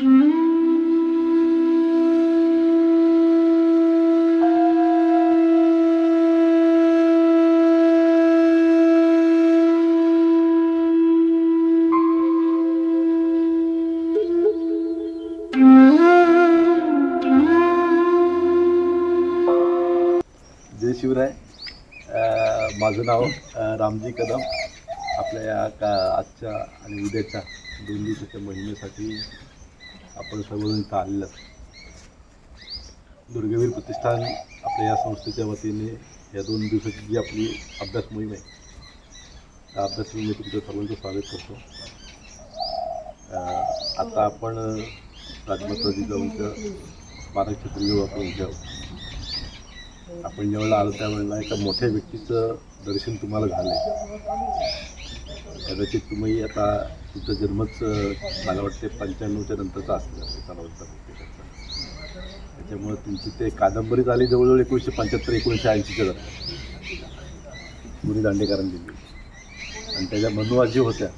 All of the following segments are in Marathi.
जय शिवराय. माझं नाव रामजी कदम. आपल्या या का आजच्या आणि उद्याच्या दोन दिवसाच्या मोहिमेसाठी आपण सर्वजण इथं आलेलं दुर्गवीर प्रतिष्ठान आपल्या या संस्थेच्या वतीने या दोन दिवसाची जी आपली अभ्यास मोहीम आहे त्या अभ्यास मोहिमेत तुमचं सर्वांचं स्वागत करतो. आता आपण राजमाता जिजाऊंचं स्मारक छत्रगी आपण घेऊ आपण ज्यावेळेला आलो त्यावेळेला एका मोठ्या व्यक्तीचं दर्शन तुम्हाला झालं कदाचित तुम्ही आता तुमचा जन्मच मला वाटते पंच्याण्णवच्या नंतरचा असलं एकावन्न त्याच्यामुळे तुमची ते कादंबरी झाली जवळजवळ एकोणीसशे पंच्याहत्तर एकोणीसशे ऐंशीच्या दरम्यान मुली दांडेकरांनी दिली. आणि त्याच्या मनुवाजी होत्या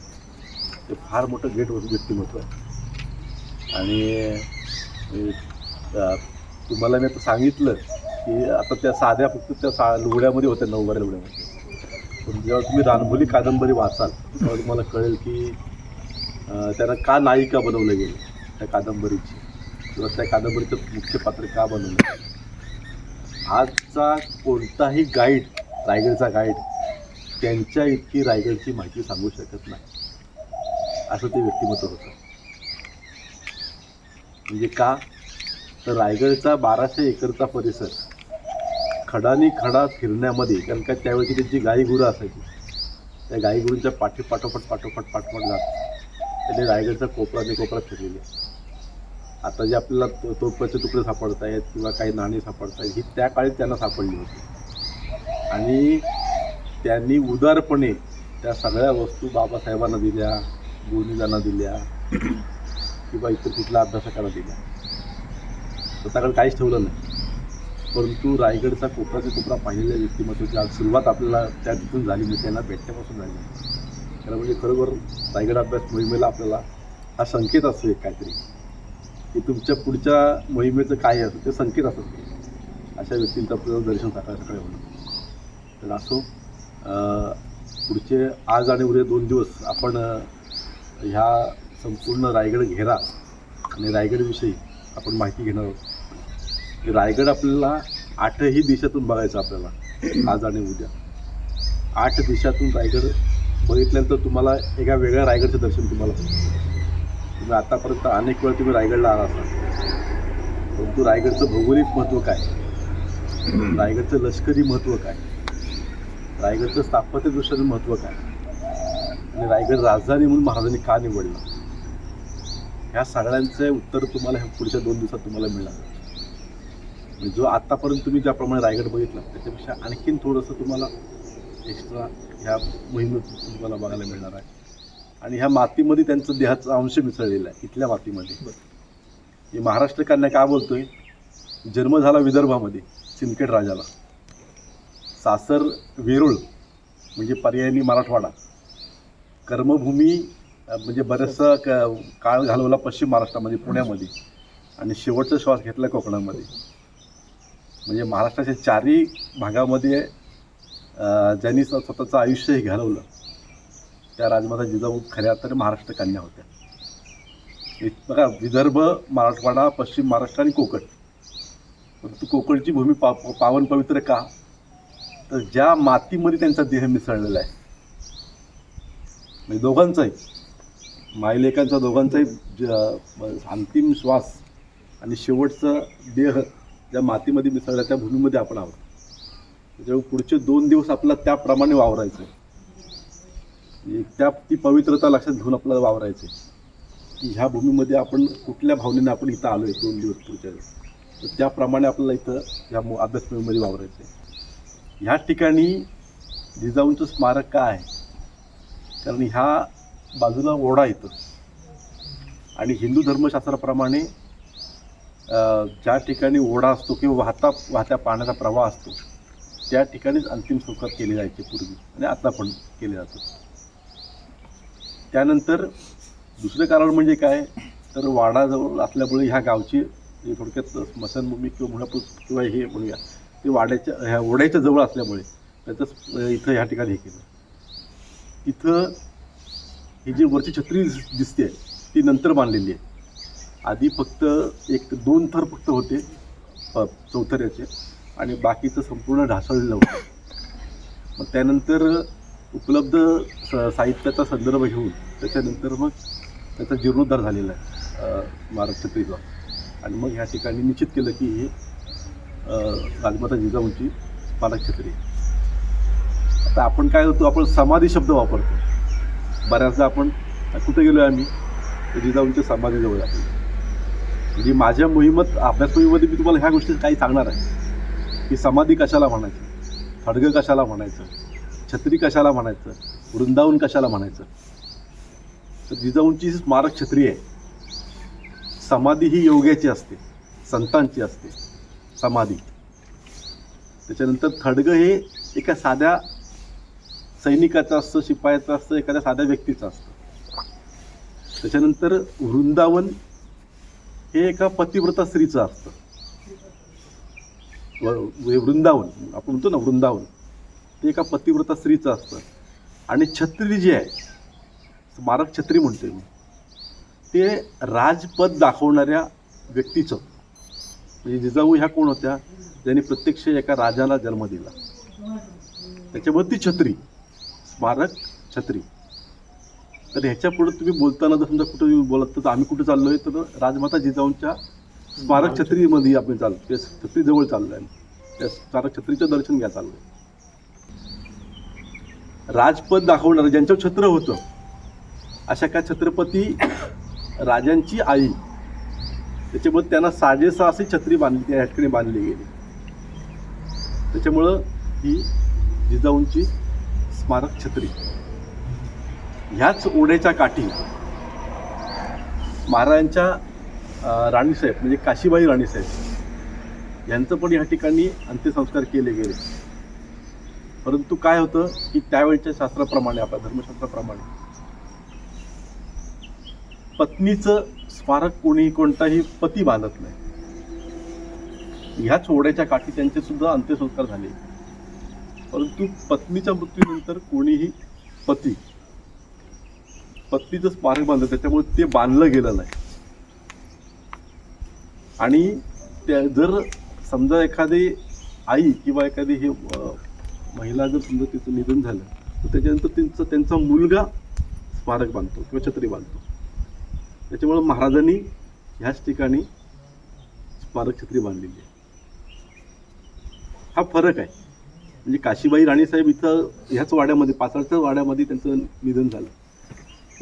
ते फार मोठं गेट व्यक्तिमत्व. आहे आणि तुम्हाला मी आता सांगितलं की आता त्या साध्या फक्त त्या सा लुगड्यामध्ये होत्या नऊवाऱ्या लुगड्यामध्ये. पण जेव्हा तुम्ही रानभोली कादंबरी वाचाल तेव्हा तुम्हाला कळेल की त्यानं त्यांना का नायिका बनवलं गेलं त्या कादंबरीची? किंवा त्या कादंबरीचं मुख्य पात्र का बनवलं गेलं. आजचा कोणताही गाईड रायगडचा गाईड त्यांच्या इतकी रायगडची माहिती सांगू शकत नाही. असं ते व्यक्तिमत्व होतं. म्हणजे का? तर रायगडचा बाराशे एकरचा परिसर खडानी खडा फिरण्यामध्ये कारण का त्यावेळी त्यांची गाई असायची. त्या गाईगुरूंच्या पाठी पाठोपाठ पाठोपाठ पाठोपाठ जात. त्याने रायगडचा कोपरा ते कोपरा फिरलेले आता जे आपल्याला तो- तुकडे सापडत आहेत किंवा काही नाणी सापडत आहेत ही त्या काळी त्यांना सापडली होती. आणि त्यांनी उदारपणे त्या सगळ्या वस्तू बाबासाहेबांना दिल्या गोनीदांना दिल्या किंवा इतर कुठल्या अभ्यासकांना दिल्या. स्वतःकडे काहीच ठेवलं नाही. परंतु रायगडचा कोपराचा कोपरा पाहिलेल्या व्यक्तिमत्वाची आज सुरुवात आपल्याला त्या तिथून झाली म्हणजे त्यांना भेटण्यापासून झाली. त्याला म्हणजे खरोखर रायगड अभ्यास मोहिमेला आपल्याला हा संकेत असतो एक काहीतरी. की तुमच्या पुढच्या मोहिमेचं काय असतं ते संकेत असतं. अशा व्यक्तींचं आपल्याला दर्शन सकाळी सकाळी होणं. तर असो पुढचे आज आणि उद्या दोन दिवस आपण ह्या संपूर्ण रायगड घेरा आणि रायगडविषयी आपण माहिती घेणार आहोत. की रायगड आपल्याला आठही दिशातून बघायचं आपल्याला. आज आणि उद्या. आठ दिशातून रायगड बघितल्यानंतर तुम्हाला एका वेगळ्या रायगडचं दर्शन तुम्हाला तुम्ही आतापर्यंत अनेक वेळा तुम्ही रायगडला आला असाल. परंतु रायगडचं भौगोलिक महत्त्व काय? रायगडचं लष्करी महत्त्व काय? रायगडचं स्थापत्यदृष्ट्याचं महत्त्व काय? आणि रायगड राजधानी म्हणून महाराजांनी का निवडलं? ह्या सगळ्यांचं उत्तर तुम्हाला ह्या पुढच्या दोन दिवसात तुम्हाला मिळणार. जो आत्तापर्यंत तुम्ही ज्याप्रमाणे रायगड बघितला त्याच्यापेक्षा आणखीन थोडंसं तुम्हाला एक्स्ट्रा ह्या मोहिमेत तुम्हाला बघायला मिळणार आहे. आणि ह्या मातीमध्ये त्यांचं देहाचा अंश मिसळलेला आहे इथल्या मातीमध्ये. मी महाराष्ट्र कन्या का बोलतोय? जन्म झाला विदर्भामध्ये सिंदखेड राजाला. सासर वेरूळ म्हणजे पर्यायी मराठवाडा. कर्मभूमी म्हणजे बरेचसा क काळ घालवला पश्चिम महाराष्ट्रामध्ये पुण्यामध्ये. आणि शेवटचा श्वास घेतला कोकणामध्ये. म्हणजे महाराष्ट्राच्या चारही भागामध्ये ज्यांनी स्वतःचं आयुष्य हे घालवलं त्या राजमाता जिजाऊ खऱ्या अर्थाने महाराष्ट्र कन्या होत्या. बघा विदर्भ मराठवाडा पश्चिम महाराष्ट्र आणि कोकण. परंतु कोकणची भूमी पा पावन पवित्र का? तर ज्या मातीमध्ये त्यांचा देह मिसळलेला आहे म्हणजे दोघांचाही मायलेकांचा दोघांचाही ज- अंतिम श्वास आणि शेवटचं देह ज्या मातीमध्ये मिसळल्या त्या भूमीमध्ये आपण आहोत त्याच्यामुळे पुढचे दोन दिवस आपला त्याप्रमाणे वावरायचं म्हणजे त्या ती पवित्रता लक्षात घेऊन आपल्याला वावरायचं की ह्या भूमीमध्ये आपण कुठल्या भावनेने आपण इथं आलो आहे दोन दिवस पुढच्या वेळेस. तर त्याप्रमाणे आपल्याला इथं ह्या मो- अभ्यासक्रमामध्ये वावरायचं आहे ह्या ठिकाणी जिजाऊंचं स्मारक का आहे? कारण ह्या बाजूला ओढा येतो आणि हिंदू धर्मशास्त्राप्रमाणे ज्या ठिकाणी ओढा असतो किंवा वाहता वाहत्या पाण्याचा प्रवाह असतो त्या ठिकाणीच अंतिम संस्कार केले जायचे पूर्वी आणि आता पण केले जातो त्यानंतर दुसरं कारण म्हणजे काय? तर वाडाजवळ असल्यामुळे ह्या गावची थोडक्यात स्मशानभूमी किंवा म्हणा किंवा हे म्हणूया ते वाड्याच्या ह्या ओढ्याच्या जवळ असल्यामुळे त्याचं इथं ह्या ठिकाणी हे केलं. इथं ही जी वरची छत्री दिस- दिसते ती नंतर बांधलेली आहे. आधी फक्त एक दोन थर फक्त होते चौथऱ्याचे आणि बाकीचं संपूर्ण ढासळलेलं होतं. मग त्यानंतर उपलब्ध स- साहित्याचा संदर्भ घेऊन त्याच्यानंतर मग त्याचा जीर्णोद्धार झालेला आहे अ, छत्रीचा आणि मग ह्या ठिकाणी निश्चित केलं की हे राजमाता जिजाऊंची स्मारक छत्री. आहे. आता आपण काय होतो आपण समाधी शब्द वापरतो. बऱ्याचदा आपण कुठे गेलो आहे आम्ही तर जिजाऊंच्या समाधीजवळ आपण म्हणजे माझ्या मोहिमत अभ्यास मोहिमेमध्ये मी तुम्हाला ह्या गोष्टी काही सांगणार आहे. की समाधी कशाला म्हणायची? खडगं कशाला म्हणायचं? छत्री कशाला म्हणायचं? वृंदावन कशाला म्हणायचं? तर जिजाऊंची स्मारक छत्री आहे. समाधी ही योग्याची असते संतांची असते समाधी. त्याच्यानंतर थडगं हे एका साध्या सैनिकाचं असतं शिपायाचं असतं एखाद्या साध्या व्यक्तीचं असतं. त्याच्यानंतर वृंदावन हे एका पतिव्रता स्त्रीचं असतं हे वृंदावन आपण म्हणतो ना वृंदावन ते एका पतिव्रता स्त्रीचं असतं आणि छत्री जी आहे स्मारक छत्री म्हणते मी ते राजपद दाखवणाऱ्या व्यक्तीचं म्हणजे जिजाऊ ह्या कोण होत्या ज्यांनी प्रत्यक्ष एका राजाला जन्म दिला. त्याच्यामुळे ती छत्री स्मारक छत्री. तर ह्याच्या पुढे तुम्ही बोलताना जर समजा कुठं बोलत तर आम्ही कुठे चाललोय? तर राजमाता जिजाऊंच्या स्मारक छत्रीमध्ये आपण चालतो त्या छत्रीजवळ चाललोय आम्ही. त्या स्मारक छत्रीचं दर्शन घ्या चाललोय. राजपद दाखवणारं ज्यांच्यावर छत्र होतं अशा काय छत्रपती राजांची आई त्याच्यामुळे त्यांना साजेसा अशी छत्री बांधली त्या ठिकाणी बांधली गेली. त्याच्यामुळं ही जिजाऊंची स्मारक छत्री. ह्याच ओढ्याच्या काठी महाराजांच्या राणीसाहेब म्हणजे काशीबाई राणीसाहेब यांचं पण या ठिकाणी अंत्यसंस्कार केले गेले. परंतु काय होतं की त्यावेळच्या शास्त्राप्रमाणे आपल्या धर्मशास्त्राप्रमाणे पत्नीचं स्मारक कोणी कोणताही पती बांधत नाही. ह्याच ओढ्याच्या काठी त्यांचे सुद्धा अंत्यसंस्कार झाले. परंतु पत्नीच्या मृत्यूनंतर कोणीही पती पत्नीचं स्मारक बांधलं त्याच्यामुळे ते बांधलं गेलं नाही. आणि त्या जर समजा एखादी आई किंवा एखादी हे महिला जर समजा तिचं निधन झालं तर त्याच्यानंतर त्यांचं त्यांचा मुलगा स्मारक बांधतो किंवा छत्री बांधतो. त्याच्यामुळं महाराजांनी ह्याच ठिकाणी स्मारक छत्री बांधलेली आहे. हा फरक आहे. म्हणजे काशीबाई राणीसाहेब इथं ह्याच वाड्यामध्ये पाचाळच्या वाड्यामध्ये त्यांचं निधन झालं.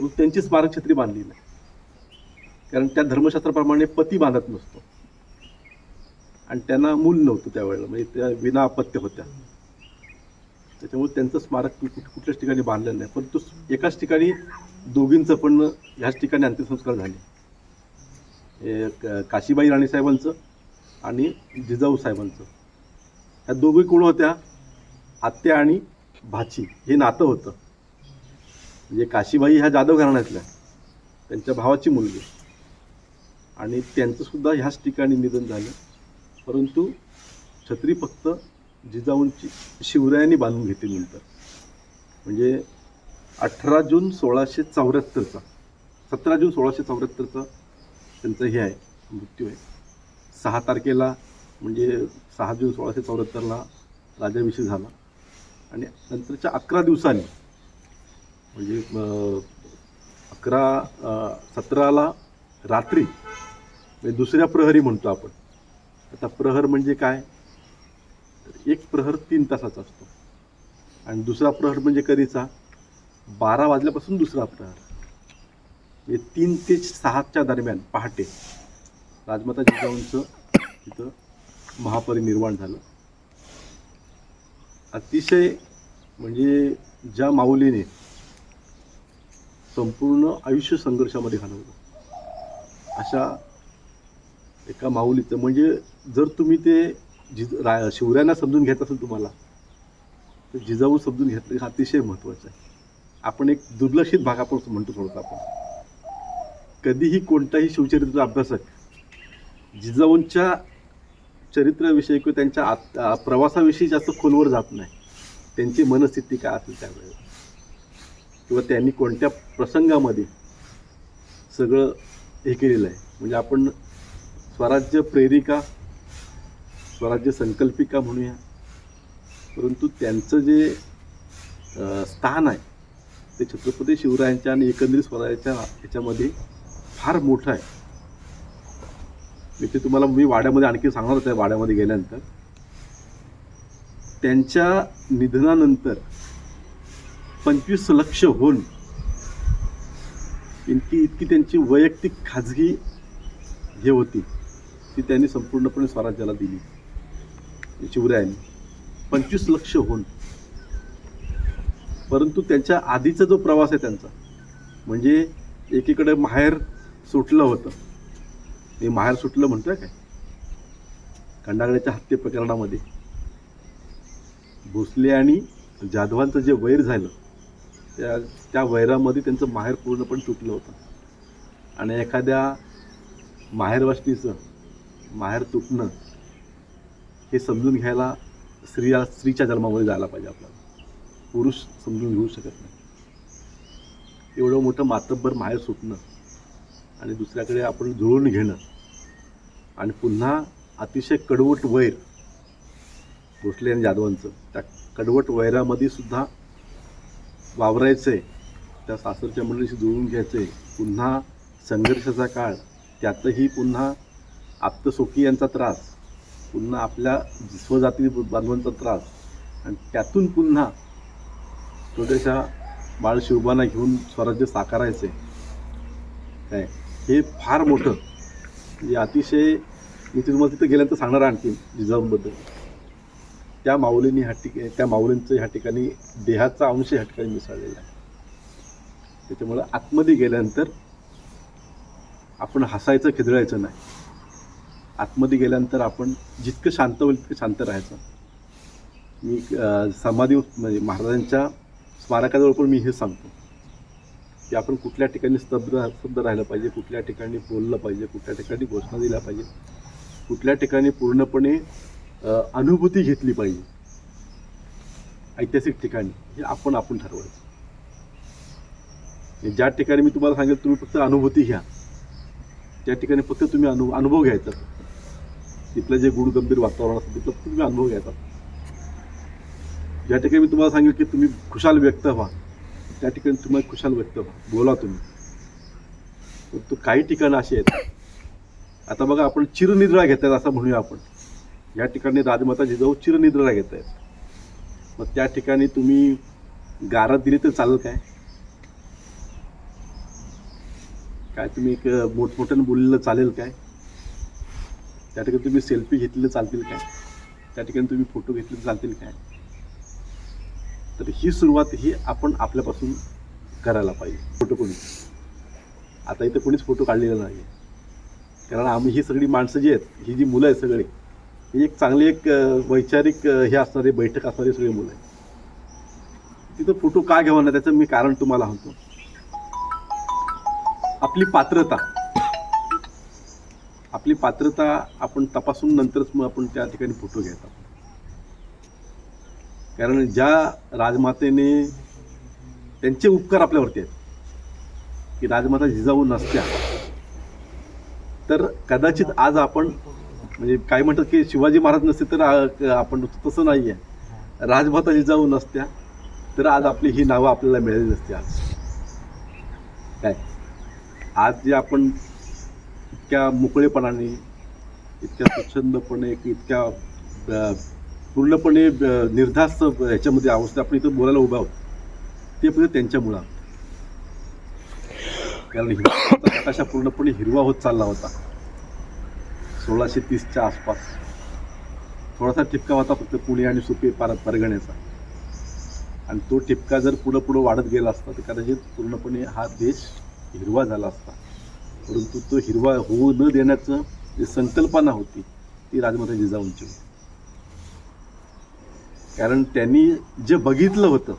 म्हणून त्यांची स्मारक छत्री बांधली नाही. कारण त्या धर्मशास्त्राप्रमाणे पती बांधत नसतो. आणि त्यांना मूल नव्हतं त्यावेळेला म्हणजे त्या विना अपत्य होत्या. त्याच्यामुळे त्यांचं स्मारक कुठल्याच ठिकाणी बांधलेलं नाही. परंतु एकाच ठिकाणी दोघींचं पण ह्याच ठिकाणी अंत्यसंस्कार झाले. काशीबाई राणीसाहेबांचं आणि जिजाऊ साहेबांचं. ह्या दोघी कोण होत्या? आत्या आणि भाची. हे नातं होतं. म्हणजे काशीबाई ह्या जाधव घराण्यातल्या त्यांच्या भावाची मुलगी. आणि त्यांचंसुद्धा ह्याच ठिकाणी निधन झालं. परंतु छत्री फक्त जिजाऊंची शिवरायांनी बांधून घेतली नंतर. म्हणजे अठरा जून सोळाशे चौऱ्याहत्तरचा सतरा जून सोळाशे चौऱ्याहत्तरचा त्यांचं हे आहे मृत्यू आहे. सहा तारखेला म्हणजे सहा जून सोळाशे चौऱ्याहत्तरला राजाभिषेक झाला. आणि नंतरच्या अकरा दिवसांनी म्हणजे अकरा सतराला रात्री म्हणजे दुसऱ्या प्रहरी म्हणतो आपण. आता प्रहर म्हणजे काय? एक प्रहर तीन तासाचा असतो. आणि दुसरा प्रहर म्हणजे कधीचा? बारा वाजल्यापासून दुसरा प्रहर. म्हणजे तीन ते सहाच्या दरम्यान पहाटे राजमाता जिजाऊंचं तिथं महापरिनिर्वाण झालं. अतिशय म्हणजे ज्या माऊलीने संपूर्ण आयुष्य संघर्षामध्ये घालवलं. अशा एका माऊलीचं म्हणजे जर तुम्ही ते जिज रा शिवरायांना समजून घेत असेल तुम्हाला तर जिजाऊ समजून घेतलं हे अतिशय महत्त्वाचं आहे. आपण एक दुर्लक्षित भाग आपण म्हणतो थोडंसं आपण. कधीही कोणताही शिवचरित्र अभ्यासक जिजाऊंच्या चरित्राविषयी किंवा त्यांच्या आत प्रवासाविषयी जास्त खोलवर जात नाही. त्यांची मनस्थिती काय असेल त्यावेळेस किंवा त्यांनी कोणत्या प्रसंगामध्ये सगळं हे केलेलं आहे? म्हणजे आपण स्वराज्य प्रेरिका स्वराज्य संकल्पिका म्हणूया. परंतु त्यांचं जे स्थान आहे ते छत्रपती शिवरायांच्या आणि एकंदरीत स्वराज्याच्या ह्याच्यामध्ये फार मोठं आहे. मी ते तुम्हाला मी वाड्यामध्ये आणखी सांगणार होतं वाड्यामध्ये गेल्यानंतर. त्यांच्या निधनानंतर पंचवीस लक्ष होऊन इतकी इतकी त्यांची वैयक्तिक खाजगी हे होती ती त्यांनी संपूर्णपणे स्वराज्याला दिली. शिवरायांनी पंचवीस लक्ष होऊन. परंतु त्यांच्या आधीचा जो प्रवास आहे त्यांचा म्हणजे एकीकडे माहेर सुटलं होतं. हे माहेर सुटलं म्हणतोय काय? खंडागड्याच्या हत्ये प्रकरणामध्ये. भोसले आणि जाधवांचं जे वैर झालं त्या त्या वैरामध्ये त्यांचं माहेर पूर्णपणे तुटलं होतं. आणि एखाद्या माहेरवासनीचं माहेर तुटणं हे समजून घ्यायला स्त्रिया स्त्रीच्या जन्मामध्ये जायला पाहिजे आपल्याला. पुरुष समजून घेऊ शकत नाही. एवढं मोठं मातब्बर माहेर सुटणं आणि दुसऱ्याकडे आपण जुळून घेणं आणि पुन्हा अतिशय कडवट वैर भोसले आणि जाधवांचं त्या कडवट वैरामध्ये सुद्धा वावरायचं आहे त्या सासरच्या मंडळीशी जुळून घ्यायचं आहे पुन्हा संघर्षाचा काळ त्यातही पुन्हा आप्तसोकी यांचा त्रास पुन्हा आपल्या स्वजाती बांधवांचा त्रास आणि त्यातून पुन्हा छोट्याशा बाळशिवबांना घेऊन स्वराज्य साकारायचे काय? हे फार मोठं. म्हणजे अतिशय मी तुम्हाला तिथं गेल्यानंतर सांगणार आणखी जिजाऊंबद्दल त्या माऊलींनी ह्या ठिकाणी त्या माऊलींचं ह्या ठिकाणी देहाचा अंश ह्या ठिकाणी मिसळलेला आहे. त्याच्यामुळं आतमध्ये गेल्यानंतर आपण हसायचं खिदळायचं नाही. आतमध्ये गेल्यानंतर आपण जितकं शांत होईल तितकं शांत राहायचं. मी समाधी म्हणजे महाराजांच्या स्मारकाजवळ पण मी हे सांगतो. की आपण कुठल्या ठिकाणी स्तब्ध स्तब्ध राहिलं पाहिजे कुठल्या ठिकाणी बोललं पाहिजे कुठल्या ठिकाणी घोषणा दिल्या पाहिजे कुठल्या ठिकाणी पूर्णपणे अनुभूती घेतली पाहिजे. ऐतिहासिक ठिकाणी हे आपण आपण ठरवायचं. ज्या ठिकाणी मी तुम्हाला सांगेल तुम्ही फक्त अनुभूती घ्या. त्या ठिकाणी फक्त तुम्ही अनु अनुभव घ्यायचा. तिथलं जे गुढ गंभीर वातावरण असतं तिथलं फक्त तुम्ही अनुभव घ्यायचा. ज्या ठिकाणी मी तुम्हाला सांगेल की तुम्ही खुशाल व्यक्त व्हा. त्या ठिकाणी तुम्हाला खुशाल व्यक्त व्हा. बोला तुम्ही. परंतु काही ठिकाणं अशी आहेत. आता बघा आपण चिरनिद्रा घेतात असं म्हणूया आपण. या ठिकाणी राजमाता जिजाऊ चिरनिद्रा घेत आहेत. मग त्या ठिकाणी तुम्ही गारद दिली तर चालेल काय? काय तुम्ही एक मोठमोठ्यानं बोललेलं चालेल काय? त्या ठिकाणी तुम्ही सेल्फी घेतलेलं चालतील काय? त्या ठिकाणी तुम्ही फोटो घेतले चालतील काय? तर ही सुरुवात ही आपण आपल्यापासून करायला पाहिजे. फोटो कोणी? आता इथं कोणीच फोटो काढलेला नाही कारण आम्ही ही सगळी माणसं जी आहेत ही जी मुलं आहेत सगळी ही एक चांगली एक वैचारिक हे असणारी बैठक असणारी सगळी मुलं आहे तिथं फोटो का घ्यावा ना त्याचं मी कारण तुम्हाला सांगतो. आपली पात्रता आपली पात्रता आपण तपासून नंतरच मग आपण त्या ठिकाणी फोटो घ्यायचा कारण ज्या राजमातेने त्यांचे उपकार आपल्यावरती आहेत की राजमाता जिजाऊ नसत्या तर कदाचित आज आपण म्हणजे काय म्हणतात की शिवाजी महाराज नसते तर आपण तसं नाही आहे राजमाता जिजाऊ नसत्या तर आज आपली ही नावं आपल्याला मिळाली नसती आज. काय? आज जे आपण इतक्या मोकळेपणाने इतक्या स्वच्छंदपणे की इतक्या पूर्णपणे निर्धास्त ह्याच्यामध्ये अवस्था आपण इथं बोलायला उभा आहोत ते फक्त त्यांच्यामुळं. कारण हिरवा प्रकाशा पूर्णपणे हिरवा होत चालला होता. सोळाशे तीसच्या आसपास. थोडासा ठिपका होता फक्त पुणे आणि सुपे पार परगण्याचा आणि तो ठिपका जर पुढं पुढं वाढत गेला असता तर कदाचित पूर्णपणे हा देश हिरवा झाला असता. परंतु तो हिरवा होऊ न देण्याचं जी संकल्पना होती ती राजमाता जिजाऊंची होती. कारण त्यांनी जे बघितलं होतं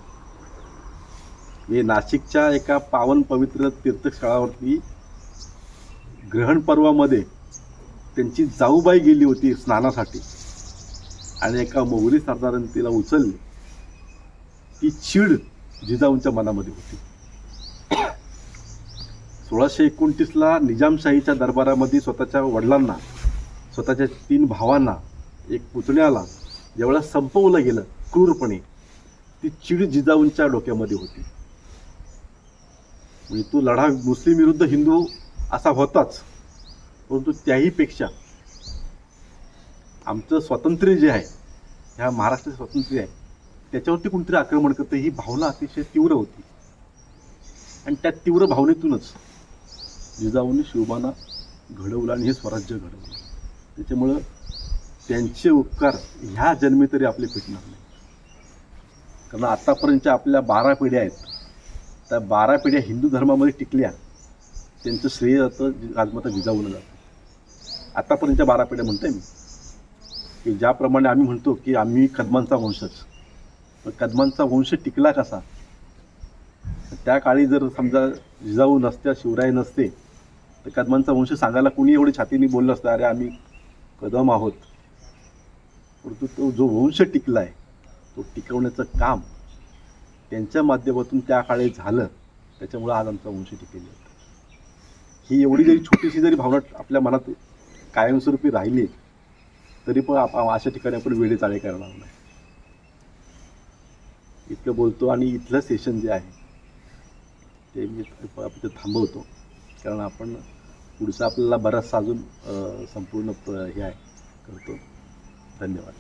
हे नाशिकच्या एका पावन पवित्र तीर्थस्थळावरती ग्रहण पर्वामध्ये त्यांची जाऊबाई गेली होती स्नानासाठी. आणि एका मोगली सरदाराने तिला उचलली. ती चीड जिजाऊंच्या मनामध्ये होती. सोळाशे एकोणतीसला निजामशाहीच्या दरबारामध्ये स्वतःच्या वडिलांना स्वतःच्या तीन भावांना एक पुतण्याला ज्यावेळेला संपवलं गेलं क्रूरपणे ती चीड जिजाऊंच्या डोक्यामध्ये होती. म्हणजे तो लढा मुस्लिम विरुद्ध हिंदू असा होताच. परंतु त्याहीपेक्षा आमचं स्वातंत्र्य जे आहे ह्या महाराष्ट्राचं स्वातंत्र्य आहे त्याच्यावरती कोणतरी आक्रमण करतं ही भावना अतिशय तीव्र होती. आणि त्या तीव्र भावनेतूनच जिजाऊंनी शिवबाना घडवलं आणि हे स्वराज्य घडवलं. त्याच्यामुळं त्यांचे उपकार ह्या जन्मी तरी आपले फिटणार नाही कारण आतापर्यंतच्या आपल्या बारा पिढ्या आहेत. त्या बारा पिढ्या हिंदू धर्मामध्ये टिकल्या. त्यांचं श्रेय जातं राजमाता जिजाऊला जातं. आतापर्यंतच्या बारा पिढ्या म्हणतोय मी की ज्याप्रमाणे आम्ही म्हणतो की आम्ही कदमांचा वंशज. पण कदमांचा वंश टिकला कसा? त्या काळी जर समजा जिजाऊ नसत्या शिवराय नसते तर कदमांचा वंश सांगायला कोणी एवढी छातीने बोललं असतं अरे आम्ही कदम आहोत. परंतु तो जो वंश टिकला आहे तो टिकवण्याचं काम त्यांच्या माध्यमातून त्या काळी झालं त्याच्यामुळं आज आमचा वंश टिकेल ही एवढी जरी छोटीशी जरी भावना आपल्या मनात कायमस्वरूपी राहिली तरी पण आप अशा ठिकाणी आपण वेळे चाळे करणार नाही. इतकं बोलतो आणि इथलं सेशन जे आहे ते मी आपण थांबवतो. कारण आपण पुढचा आपल्याला बराचसा अजून संपूर्ण हे आहे. करतो. धन्यवाद.